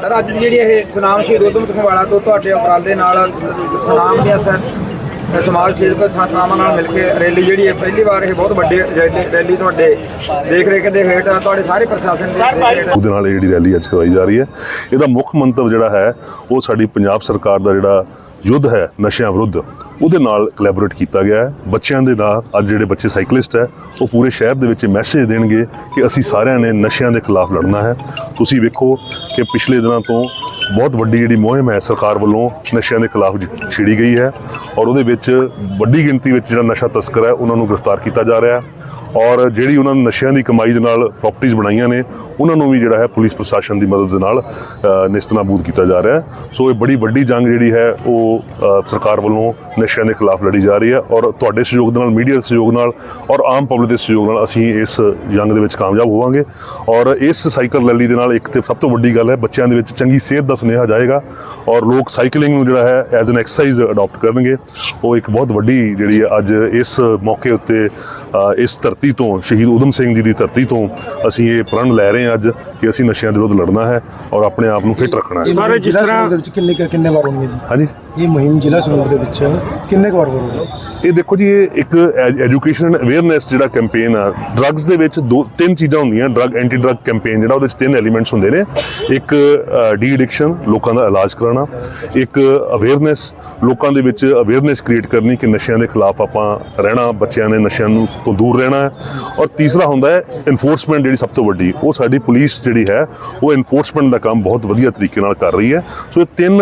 Sir ਅੱਜ ਦੀ ਜਿਹੜੀ ਇਹ ਸੁਨਾਮ ਸ਼ਹੀਦ ਉਦਮ ਸਿੰਘ ਵਾਲਾ ਤੋਂ ਤੁਹਾਡੇ ਉਪਰਾਲੇ ਨਾਲ ਸੁਨਾਮ ਦੀਆਂ ਸਰ ਸਮਾਜ ਸੇਵਕ ਸੰਸਥਾਵਾਂ ਨਾਲ ਮਿਲ ਕੇ ਰੈਲੀ ਜਿਹੜੀ ਹੈ ਪਹਿਲੀ ਵਾਰ ਇਹ ਬਹੁਤ ਵੱਡੀ ਰੈਲੀ ਰੈਲੀ ਤੁਹਾਡੇ ਦੇਖ ਰੇਖ ਦੇ ਹੇਠ ਤੁਹਾਡੇ ਸਾਰੇ ਪ੍ਰਸ਼ਾਸਨ ਦੇ ਉਹਦੇ ਨਾਲ ਇਹ ਜਿਹੜੀ ਰੈਲੀ ਅੱਜ ਕਰਵਾਈ ਜਾ ਰਹੀ ਹੈ। ਇਹਦਾ ਮੁੱਖ ਮੰਤਵ ਜਿਹੜਾ ਹੈ ਉਹ ਸਾਡੀ ਪੰਜਾਬ ਸਰਕਾਰ ਦਾ ਜਿਹੜਾ ਯੁੱਧ ਹੈ, ਨਸ਼ਿਆਂ ਵਿਰੁੱਧ। ਉਹਦੇ ਨਾਲ ਕੋਲੈਬੋਰੇਟ ਕੀਤਾ ਗਿਆ ਹੈ। ਬੱਚਿਆਂ ਦੇ ਨਾਲ ਅੱਜ ਜਿਹੜੇ ਬੱਚੇ ਸਾਈਕਲਿਸਟ ਹੈ, ਉਹ ਪੂਰੇ ਸ਼ਹਿਰ ਦੇ ਵਿੱਚ ਮੈਸੇਜ ਦੇਣਗੇ ਕਿ ਅਸੀਂ ਸਾਰਿਆਂ ਨੇ ਨਸ਼ਿਆਂ ਦੇ ਖਿਲਾਫ ਲੜਨਾ ਹੈ। ਤੁਸੀਂ ਵੇਖੋ ਕਿ ਪਿਛਲੇ ਦਿਨਾਂ ਤੋਂ ਬਹੁਤ ਵੱਡੀ ਜਿਹੜੀ ਮੁਹਿੰਮ ਹੈ, ਸਰਕਾਰ ਵੱਲੋਂ ਨਸ਼ਿਆਂ ਦੇ ਖਿਲਾਫ ਜ- ਛੇੜੀ ਗਈ ਹੈ। ਔਰ ਉਹਦੇ ਵਿੱਚ ਵੱਡੀ ਗਿਣਤੀ ਵਿੱਚ ਜਿਹੜਾ ਨਸ਼ਾ ਤਸਕਰ ਹੈ, ਉਹਨਾਂ ਨੂੰ ਗ੍ਰਿਫਤਾਰ ਕੀਤਾ ਜਾ ਰਿਹਾ ਹੈ। ਔਰ ਜਿਹੜੀ ਉਹਨਾਂ ਨੇ ਨਸ਼ਿਆਂ ਦੀ ਕਮਾਈ ਦੇ ਨਾਲ ਪ੍ਰਾਪਰਟੀਆਂ ਬਣਾਈਆਂ ਨੇ, ਉਹਨਾਂ ਨੂੰ ਵੀ ਜਿਹੜਾ ਹੈ ਪੁਲਿਸ ਪ੍ਰਸ਼ਾਸਨ ਦੀ ਮਦਦ ਦੇ ਨਾਲ ਨਿਸਤਨਾਬੂਦ ਕੀਤਾ ਜਾ ਰਿਹਾ ਹੈ। ਸੋ ਇਹ ਬੜੀ ਵੱਡੀ ਜੰਗ ਜਿਹੜੀ ਹੈ, ਉਹ ਸਰਕਾਰ ਵੱਲੋਂ ਨਸ਼ਿਆਂ ਦੇ ਖਿਲਾਫ ਲੜੀ ਜਾ ਰਹੀ ਹੈ ਔਰ ਤੁਹਾਡੇ ਸਹਿਯੋਗ ਦੇ ਨਾਲ, ਮੀਡੀਆ ਦੇ ਸਹਿਯੋਗ ਨਾਲ ਔਰ ਆਮ ਪਬਲਿਕ ਦੇ ਸਹਿਯੋਗ ਨਾਲ ਅਸੀਂ ਇਸ ਜੰਗ ਦੇ ਵਿੱਚ ਕਾਮਯਾਬ ਹੋਵਾਂਗੇ। ਔਰ ਇਸ ਸਾਈਕਲ ਰੈਲੀ ਦੇ ਨਾਲ ਇੱਕ ਤੇ ਸਭ ਤੋਂ ਵੱਡੀ ਗੱਲ ਹੈ, ਬੱਚਿਆਂ ਦੇ ਵਿੱਚ ਚੰਗੀ ਸਿਹਤ ਦਾ ਸੁਨੇਹਾ ਜਾਏਗਾ ਔਰ ਲੋਕ ਸਾਈਕਲਿੰਗ ਨੂੰ ਜਿਹੜਾ ਹੈ ਐਜ਼ ਐਨ ਐਕਸਰਸਾਈਜ਼ ਅਡਾਪਟ ਕਰਨਗੇ। ਉਹ ਇੱਕ ਬਹੁਤ ਵੱਡੀ ਜਿਹੜੀ ਹੈ, ਅੱਜ ਇਸ ਮੌਕੇ ਉੱਤੇ ਇਸ ਧਰਤੀ ਤੋਂ ਸ਼ਹੀਦ ਊਧਮ ਸਿੰਘ ਜੀ ਦੀ ਧਰਤੀ ਤੋਂ ਅਸੀਂ ਇਹ ਪ੍ਰਣ ਲੈ ਰਹੇ ਹਾਂ ਅੱਜ ਕਿ ਅਸੀਂ ਨਸ਼ਿਆਂ ਦੇ ਵਿਰੁੱਧ ਲੜਨਾ ਹੈ ਔਰ ਆਪਣੇ ਆਪ ਨੂੰ ਫਿੱਟ ਰੱਖਣਾ ਹੈ। ਸਾਰੇ ਜਿਸ ਤਰ੍ਹਾਂ ਦੇ ਵਿੱਚ ਕਿੰਨੇ ਕਿੰਨੇ ਵਾਰ ਹੋਣਗੇ ਜੀ? ਹਾਂਜੀ। ਇਹ ਮੁਹਿੰਮ ਜ਼ਿਲ੍ਹਾ ਸੰਗਰੂਰ ਦੇ ਵਿੱਚ ਕਿੰਨੇ ਵਾਰ ਹੋਣਗੇ? ਇਹ ਦੇਖੋ ਜੀ ਇਹ ਇੱਕ ਐਜੂਕੇਸ਼ਨ ਐਂਡ ਅਵੇਅਰਨੈਸ ਜਿਹੜਾ ਕੈਂਪੇਨ ਆ ਡਰੱਗਸ ਦੇ ਵਿੱਚ ਦੋ ਤਿੰਨ ਚੀਜ਼ਾਂ ਹੁੰਦੀਆਂ ਡਰੱਗ ਐਂਟੀ ਡਰੱਗ ਕੈਂਪੇਨ ਜਿਹੜਾ ਉਹਦੇ ਵਿੱਚ ਤਿੰਨ ਐਲੀਮੈਂਟਸ ਹੁੰਦੇ ਨੇ। ਇੱਕ ਡੀ ਐਡਿਕਸ਼ਨ ਲੋਕਾਂ ਦਾ ਇਲਾਜ ਕਰਾਉਣਾ। ਇੱਕ ਅਵੇਅਰਨੈਸ ਲੋਕਾਂ ਦੇ ਵਿੱਚ ਅਵੇਅਰਨੈਸ ਕ੍ਰੀਏਟ ਕਰਨੀ ਕਿ ਨਸ਼ਿਆਂ ਦੇ ਖਿਲਾਫ ਆਪਾਂ ਰਹਿਣਾ ਬੱਚਿਆਂ ਨੇ ਨਸ਼ਿਆਂ ਨੂੰ ਤੋਂ ਦੂਰ ਰਹਿਣਾ ਹੈ ਔਰ ਤੀਸਰਾ ਹੁੰਦਾ ਹੈ ਇਨਫੋਰਸਮੈਂਟ ਜਿਹੜੀ ਸਭ ਤੋਂ ਵੱਡੀ, ਉਹ ਸਾਡੀ ਪੁਲਿਸ ਜਿਹੜੀ ਹੈ, ਉਹ ਇਨਫੋਰਸਮੈਂਟ ਦਾ ਕੰਮ ਬਹੁਤ ਵਧੀਆ ਤਰੀਕੇ ਨਾਲ ਕਰ ਰਹੀ ਹੈ। ਸੋ ਇਹ ਤਿੰਨ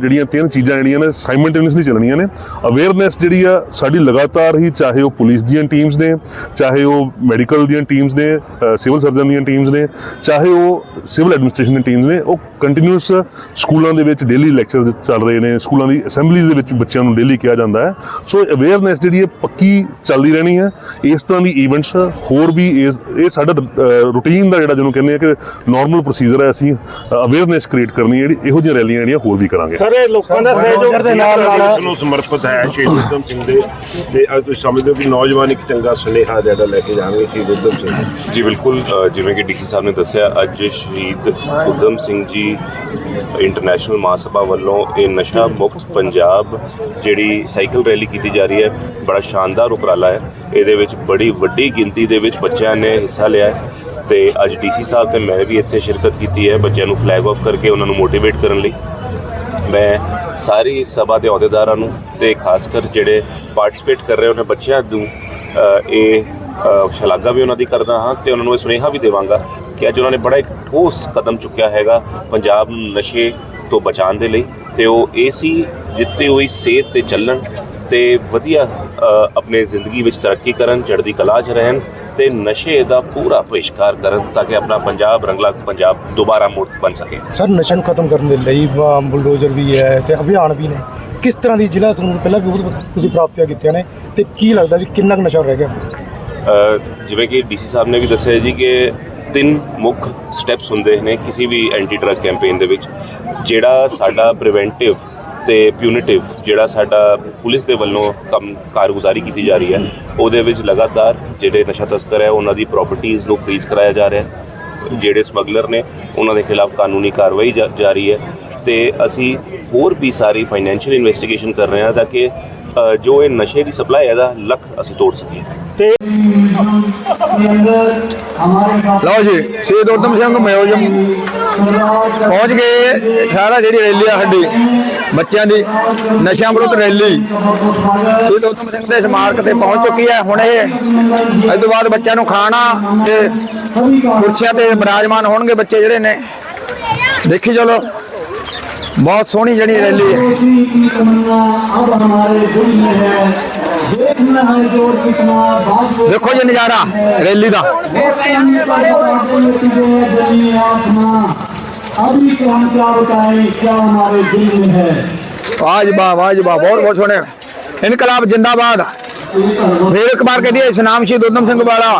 ਜਿਹੜੀਆਂ ਤਿੰਨ ਚੀਜ਼ਾਂ ਜਿਹੜੀਆਂ ਨੇ ਸਾਈਮਲਟੇਨੀਅਸਲੀ ਚੱਲਣੀਆਂ ਨੇ। ਅਵੇਅਰਨੈਸ ਜਿਹੜੀ ਆ, ਸਾਡੀ ਲਗਾਤਾਰ ਹੀ ਚਾਹੇ ਉਹ ਪੁਲਿਸ ਦੀਆਂ ਟੀਮਸ ਨੇ, ਚਾਹੇ ਉਹ ਮੈਡੀਕਲ ਦੀਆਂ ਟੀਮਸ ਨੇ ਸਿਵਲ ਸਰਜਨ ਦੀਆਂ ਟੀਮਸ ਨੇ, ਚਾਹੇ ਉਹ ਸਿਵਲ ਐਡਮਿਨਿਸਟ੍ਰੇਸ਼ਨ ਦੀਆਂ ਟੀਮਸ ਨੇ, ਉਹ ਕੰਟੀਨਿਊਸ ਸਕੂਲਾਂ ਦੇ ਵਿੱਚ ਡੇਲੀ ਲੈਕਚਰ ਚੱਲ ਰਹੇ ਨੇ, ਸਕੂਲਾਂ ਦੀ ਅਸੈਂਬਲੀ ਦੇ ਵਿੱਚ ਬੱਚਿਆਂ ਨੂੰ ਡੇਲੀ ਕਿਹਾ ਜਾਂਦਾ ਹੈ। ਸੋ ਅਵੇਅਰਨੈਸ ਜਿਹੜੀ ਹੈ ਪੱਕੀ ਚੱਲਦੀ ਰਹਿਣੀ ਹੈ। ਇਸ ਤਰ੍ਹਾਂ ਦੀ ਇਵੈਂਟਸ ਹੋਰ ਵੀ ਇਸ ਇਹ ਸਾਡਾ ਰੂਟੀਨ ਦਾ ਜਿਹੜਾ ਜਿਹਨੂੰ ਕਹਿੰਦੇ ਆ ਕਿ ਨਾਰਮਲ ਪ੍ਰੋਸੀਜਰ ਹੈ ਅਸੀਂ ਅਵੇਅਰਨੈਸ ਕ੍ਰੀਏਟ ਕਰਨੀ ਹੈ ਜਿਹੜੀ ਇਹੋ ਜਿਹੀਆਂ ਰੈਲੀਆਂ ਜਿਹੜੀਆਂ ਹੋਰ ਵੀ ਕਰਾਂਗੇ। ਸਾਰੇ ਲੋਕਾਂ ਦਾ ਸਹਿਯੋਗ ਦੇ ਨਾਲ ਨਾਲ ਇਸ ਨੂੰ ਸਮਰਪਿਤ ਹੈ ਸ਼ਹੀਦ ਊਧਮ ਸਿੰਘ ਦੇ ਤੇ ਅੱਜ ਤੁਸੀਂ ਸਮਝਦੇ ਹੋ ਕਿ ਨੌਜਵਾਨ ਇੱਕ ਚੰਗਾ ਸੁਨੇਹਾ ਜਿਹੜਾ ਲੈ ਕੇ ਜਾਣਗੇ ਸ਼ਹੀਦ ਊਧਮ ਸਿੰਘ। ਜੀ ਬਿਲਕੁਲ ਜਿਵੇਂ ਕਿ ਡੀਸੀ ਸਾਹਿਬ ਨੇ ਦੱਸਿਆ ਅੱਜ ਸ਼ਹੀਦ ਉਦਮ ਸਿੰਘ ਜੀ ਇੰਟਰਨੈਸ਼ਨਲ ਮਹਾਸਭਾ ਵੱਲੋਂ ਇਹ ਨਸ਼ਾ ਮੁਕਤ ਪੰਜਾਬ ਜਿਹੜੀ ਸਾਈਕਲ ਰੈਲੀ ਕੀਤੀ ਜਾ ਰਹੀ ਹੈ ਬੜਾ ਸ਼ਾਨਦਾਰ ਉਪਰਾਲਾ ਹੈ। ਇਹਦੇ ਵਿੱਚ ਬੜੀ ਵੱਡੀ ਗਿਣਤੀ ਦੇ ਵਿੱਚ ਬੱਚਿਆਂ ਨੇ ਹਿੱਸਾ ਲਿਆ ਹੈ ਤੇ ਅੱਜ ਡੀਸੀ ਸਾਹਿਬ ਤੇ ਮੈਂ ਵੀ ਇੱਥੇ ਸ਼ਿਰਕਤ ਕੀਤੀ ਹੈ ਬੱਚਿਆਂ ਨੂੰ ਫਲੈਗ ਆਫ ਕਰਕੇ ਉਹਨਾਂ ਨੂੰ ਮੋਟੀਵੇਟ ਕਰਨ ਲਈ। ਮੈਂ ਸਾਰੀ ਸਭਾ ਦੇ ਅਹੁਦੇਦਾਰਾਂ ਨੂੰ ਤੇ ਖਾਸ ਕਰ ਜਿਹੜੇ ਪਾਰਟਿਸਿਪੇਟ ਕਰ ਰਹੇ ਉਹਨਾਂ ਬੱਚਿਆਂ ਨੂੰ ਇਹ ਸ਼ਲਾਘਾ ਵੀ ਉਹਨਾਂ ਦੀ ਕਰਦਾ ਹਾਂ ਤੇ ਉਹਨਾਂ ਨੂੰ ਇਹ ਸੁਨੇਹਾ ਵੀ ਦੇਵਾਂਗਾ ਕਿ ਅੱਜ ਉਹਨਾਂ ਨੇ ਬੜਾ ਇੱਕ ਠੋਸ ਕਦਮ ਚੁੱਕਿਆ ਹੈਗਾ ਪੰਜਾਬ ਨੂੰ ਨਸ਼ੇ ਤੋਂ ਬਚਾਉਣ ਦੇ ਲਈ ਤੇ ਉਹ ਏਸੀ ਜਿੱਤੇ ਹੋਈ ਸੇਧ ਤੇ ਚੱਲਣ ਤੇ ਵਧੀਆ ਆਪਣੇ ਜ਼ਿੰਦਗੀ ਵਿੱਚ ਤਰੱਕੀ ਕਰਨ ਚੜ੍ਹਦੀ ਕਲਾ 'ਚ ਰਹਿਣ ਤੇ ਨਸ਼ੇ ਦਾ ਪੂਰਾ ਬਹਿਸ਼ਕਾਰ ਕਰਨ ਤਾਂ ਕਿ ਆਪਣਾ ਪੰਜਾਬ ਰੰਗਲਾ ਪੰਜਾਬ ਦੁਬਾਰਾ ਮੁੜ ਬਣ ਸਕੇ। ਸਰ ਨਸ਼ਾ ਨੂੰ ਖਤਮ ਕਰਨ ਦੇ ਲਈ ਬੁਲਡੋਜ਼ਰ ਵੀ ਹੈ ਤੇ ਅਭਿਆਨ ਵੀ ਨੇ। ਕਿਸ ਤਰ੍ਹਾਂ ਦੀ ਜ਼ਿਲ੍ਹਾ ਸੰਗਰੂਰ ਪਹਿਲਾਂ ਵੀ ਬਹੁਤ ਤੁਸੀਂ ਪ੍ਰਾਪਤੀਆਂ ਕੀਤੀਆਂ ਨੇ ਤੇ ਕੀ ਲੱਗਦਾ ਵੀ ਕਿੰਨਾ ਕੁ ਨਸ਼ਾ ਰਹਿ ਗਿਆ? ਜਿਵੇਂ ਕਿ ਡੀਸੀ ਸਾਹਿਬ ਨੇ ਵੀ ਦੱਸਿਆ ਜੀ ਕਿ ਤਿੰਨ ਮੁੱਖ ਸਟੈਪਸ ਹੁੰਦੇ ਨੇ ਕਿਸੇ ਵੀ ਐਂਟੀ ਡਰੱਗ ਕੈਂਪੇਨ ਦੇ ਵਿੱਚ ਜਿਹੜਾ ਸਾਡਾ ਪ੍ਰੀਵੈਂਟਿਵ ਤੇ ਪਿਊਨਿਟਿਵ ਜਿਹੜਾ ਸਾਡਾ ਪੁਲਿਸ ਦੇ ਵੱਲੋਂ ਕੰਮ ਕਾਰਗੁਜ਼ਾਰੀ ਕੀਤੀ ਜਾ ਰਹੀ ਹੈ, ਉਹਦੇ ਵਿੱਚ ਲਗਾਤਾਰ ਜਿਹੜੇ ਨਸ਼ਾ ਤਸਕਰ ਹੈ, ਉਹਨਾਂ ਦੀ ਪ੍ਰਾਪਰਟੀਆਂ ਨੂੰ ਫ੍ਰੀਜ਼ ਕਰਾਇਆ ਜਾ ਰਿਹਾ ਹੈ। ਜਿਹੜੇ ਸਮਗਲਰ ਨੇ, ਉਹਨਾਂ ਦੇ ਖਿਲਾਫ ਕਾਨੂੰਨੀ ਕਾਰਵਾਈ ਜਾ- ਜਾਰੀ ਹੈ ਤੇ ਅਸੀਂ ਹੋਰ ਵੀ ਸਾਰੀ ਫਾਈਨੈਂਸ਼ੀਅਲ ਇਨਵੈਸਟੀਗੇਸ਼ਨ ਕਰ ਰਹੇ ਹਾਂ ਤਾਂ ਕਿ ਜੋ ਇਹ ਨਸ਼ੇ ਦੀ ਸਪਲਾਈ ਹੈ ਦਾ ਲੱਕ ਅਸੀਂ ਤੋੜ ਸਕੀਏ। ਲਓ ਜੀ ਸ਼ਹੀਦ ਉਦਮ ਸਿੰਘ ਮਿਊਜ਼ੀਅਮ ਪਹੁੰਚ ਗਏ ਸਾਰਾ ਜਿਹੜੀ ਰੈਲੀ ਆ ਸਾਡੀ ਬੱਚਿਆਂ ਦੀ ਨਸ਼ਾ ਵਿਰੁੱਧ ਰੈਲੀ। ਸ਼ਹੀਦ ਉਦਮ ਸਿੰਘ ਦੇ ਸਮਾਰਕ ਤੇ ਪਹੁੰਚ ਚੁੱਕੀ ਹੈ ਹੁਣ ਇਹ। ਇਸ ਤੋਂ ਬਾਅਦ ਬੱਚਿਆਂ ਨੂੰ ਖਾਣਾ ਤੇ ਕੁਰਸੀਆਂ ਤੇ ਬਿਰਾਜਮਾਨ ਹੋਣਗੇ ਬੱਚੇ ਜਿਹੜੇ ਨੇ। ਦੇਖੀ ਚਲੋ। ਬਹੁਤ ਸੋਹਣੀ ਜਿਹੜੀ ਰੈਲੀ ਹੈ ਦੇਖੋ ਜੀ ਨਜ਼ਾਰਾ ਰੈਲੀ ਦਾ अभी तो हम क्या बताएं क्या हमारे दिल में है ਵਾਹ ਜੀ ਵਾਹ ਵਾਹ ਜੀ ਵਾਹ ਬਹੁਤ ਬਹੁਤ ਸੋਹਣੇ ਇਨਕਲਾਬ ਜਿੰਦਾਬਾਦ ਫਿਰ ਇਸਨਾਮ ਸ਼ਹੀਦ ਉਦਮ ਸਿੰਘ ਵਾਲਾ।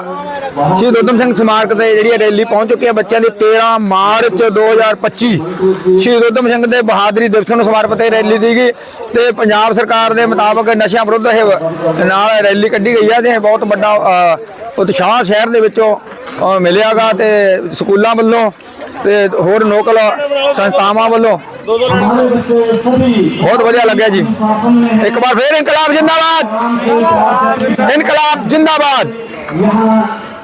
ਸ਼ਹੀਦ ਉਦਮ ਸਿੰਘ ਸਮਾਰਕ ਤੇ ਜਿਹੜੀ ਰੈਲੀ ਪਹੁੰਚ ਚੁੱਕੀ ਹੈ ਬੱਚਿਆਂ ਦੀ 13 ਮਾਰਚ 2025 ਸ਼ਹੀਦ ਉਦਮ ਸਿੰਘ ਦੇ ਬਹਾਦਰੀ ਦਿਵਸ ਨੂੰ ਸਮਰਪਿਤ ਇਹ ਰੈਲੀ ਸੀਗੀ ਤੇ ਪੰਜਾਬ ਸਰਕਾਰ ਦੇ ਮੁਤਾਬਕ ਨਸ਼ਿਆਂ ਵਿਰੁੱਧ ਇਹ ਨਾਲ ਰੈਲੀ ਕੱਢੀ ਗਈ ਹੈ ਤੇ ਬਹੁਤ ਵੱਡਾ ਉਤਸ਼ਾਹ ਸ਼ਹਿਰ ਦੇ ਵਿੱਚੋਂ ਅ, ਮਿਲਿਆਗਾ ਤੇ ਸਕੂਲਾਂ ਵੱਲੋਂ ਤੇ ਹੋਰ ਲੋਕਲ ਸੰਸਥਾਵਾਂ ਵੱਲੋਂ हमारे बच्चे सभी ਬਹੁਤ ਵਧੀਆ ਲੱਗਿਆ ਜੀ शासन में ਇੱਕ ਵਾਰ ਫੇਰ ਇਨਕਲਾਬ ਜਿੰਦਾਬਾਦ ਇਨਕਲਾਬ ਜਿੰਦਾਬਾਦ यहाँ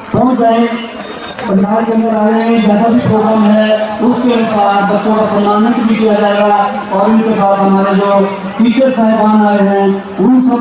पहुंच गए पंडाल के अंदर आए हैं जैसा भी प्रोग्राम है उसके अनुसार बच्चों का सम्मानित भी किया जाएगा और इनके साथ हमारे जो टीचर साहिबान आए हैं उन सबको